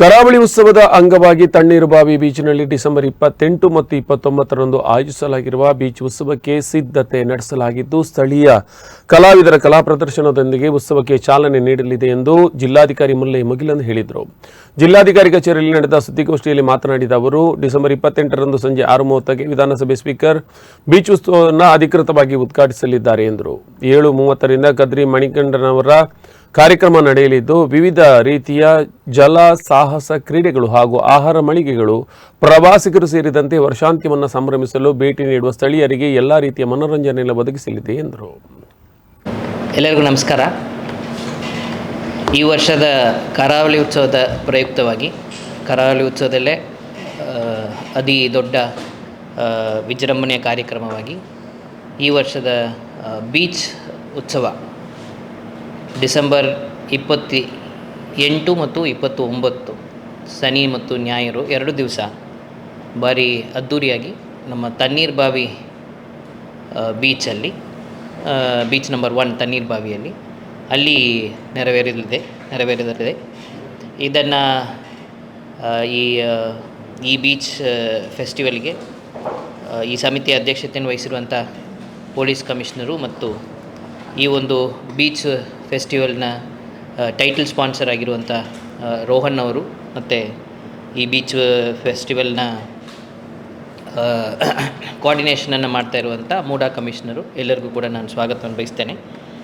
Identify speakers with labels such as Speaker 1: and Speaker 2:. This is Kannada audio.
Speaker 1: ಕರಾವಳಿ ಉತ್ಸವದ ಅಂಗವಾಗಿ ತಣ್ಣೀರುಬಾವಿ ಬೀಚ್ನಲ್ಲಿ ಡಿಸೆಂಬರ್ ಇಪ್ಪತ್ತೆಂಟು ಮತ್ತು ಇಪ್ಪತ್ತೊಂಬತ್ತರಂದು ಆಯೋಜಿಸಲಾಗಿರುವ ಬೀಚ್ ಉತ್ಸವಕ್ಕೆ ಸಿದ್ಧತೆ ನಡೆಸಲಾಗಿದ್ದು, ಸ್ಥಳೀಯ ಕಲಾವಿದರ ಕಲಾ ಪ್ರದರ್ಶನದೊಂದಿಗೆ ಉತ್ಸವಕ್ಕೆ ಚಾಲನೆ ನೀಡಲಿದೆ ಎಂದು ಜಿಲ್ಲಾಧಿಕಾರಿ ಮುಲ್ಲೈ ಮುಗಿಲನ್ ಹೇಳಿದರು. ಜಿಲ್ಲಾಧಿಕಾರಿ ಕಚೇರಿಯಲ್ಲಿ ನಡೆದ ಸುದ್ದಿಗೋಷ್ಠಿಯಲ್ಲಿ ಮಾತನಾಡಿದ ಅವರು, ಡಿಸೆಂಬರ್ ಇಪ್ಪತ್ತೆಂಟರಂದು ಸಂಜೆ ಆರು ಮೂವತ್ತಕ್ಕೆ ವಿಧಾನಸಭೆ ಸ್ಪೀಕರ್ ಬೀಚ್ ಉತ್ಸವವನ್ನು ಅಧಿಕೃತವಾಗಿ ಉದ್ಘಾಟಿಸಲಿದ್ದಾರೆ ಎಂದರು. ಏಳು ಮೂವತ್ತರಿಂದ ಕದ್ರಿ ಮಣಿಕಂಡನವರ ಕಾರ್ಯಕ್ರಮ ನಡೆಯಲಿದ್ದು ವಿವಿಧ ರೀತಿಯ ಜಲ ಸಾಹಸ ಕ್ರೀಡೆಗಳು ಹಾಗೂ ಆಹಾರ ಮಳಿಗೆಗಳು ಪ್ರವಾಸಿಗರು ಸೇರಿದಂತೆ ವರ್ಷಾಂತ್ಯವನ್ನು ಸಂಭ್ರಮಿಸಲು ಭೇಟಿ ನೀಡುವ ಸ್ಥಳೀಯರಿಗೆ ಎಲ್ಲ ರೀತಿಯ ಮನೋರಂಜನೆಯನ್ನು ಒದಗಿಸಲಿದೆ ಎಂದರು.
Speaker 2: ಎಲ್ಲರಿಗೂ ನಮಸ್ಕಾರ. ಈ ವರ್ಷದ ಕರಾವಳಿ ಉತ್ಸವದ ಪ್ರಯುಕ್ತವಾಗಿ ಕರಾವಳಿ ಉತ್ಸವದಲ್ಲೇ ಅತಿ ದೊಡ್ಡ ವಿಜೃಂಭಣೆಯ ಕಾರ್ಯಕ್ರಮವಾಗಿ ಈ ವರ್ಷದ ಬೀಚ್ ಉತ್ಸವ ಡಿಸೆಂಬರ್ ಇಪ್ಪತ್ತು ಎಂಟು ಮತ್ತು ಇಪ್ಪತ್ತು ಒಂಬತ್ತು ಸನಿ ಮತ್ತು ನ್ಯಾಯರು ಎರಡು ದಿವಸ ಭಾರಿ ಅದ್ದೂರಿಯಾಗಿ ನಮ್ಮ ತಣ್ಣೀರ್ ಬಾವಿ ಬೀಚಲ್ಲಿ ಬೀಚ್ ನಂಬರ್ ಒನ್ ತಣ್ಣೀರ್ ಬಾವಿಯಲ್ಲಿ ಅಲ್ಲಿ ನೆರವೇರಲಿದೆ ನೆರವೇರಲಿದೆ ಇದನ್ನು ಈ ಈ ಬೀಚ್ ಫೆಸ್ಟಿವಲ್ಗೆ ಈ ಸಮಿತಿಯ ಅಧ್ಯಕ್ಷತೆಯನ್ನು ವಹಿಸಿರುವಂಥ ಪೊಲೀಸ್ ಕಮಿಷನರು ಮತ್ತು ಈ ಒಂದು ಬೀಚ್ ಫೆಸ್ಟಿವಲ್ನ ಟೈಟಲ್ ಸ್ಪಾನ್ಸರ್ ಆಗಿರುವಂಥ ರೋಹನ್ ಅವರು ಮತ್ತು ಈ ಬೀಚ್ ಫೆಸ್ಟಿವಲ್ನ ಕೋಆರ್ಡಿನೇಷನನ್ನು ಮಾಡ್ತಾ ಇರುವಂಥ ಮೂಡಾ ಕಮಿಷನರು ಎಲ್ಲರಿಗೂ ಕೂಡ ನಾನು ಸ್ವಾಗತವನ್ನು ಬಯಸ್ತೇನೆ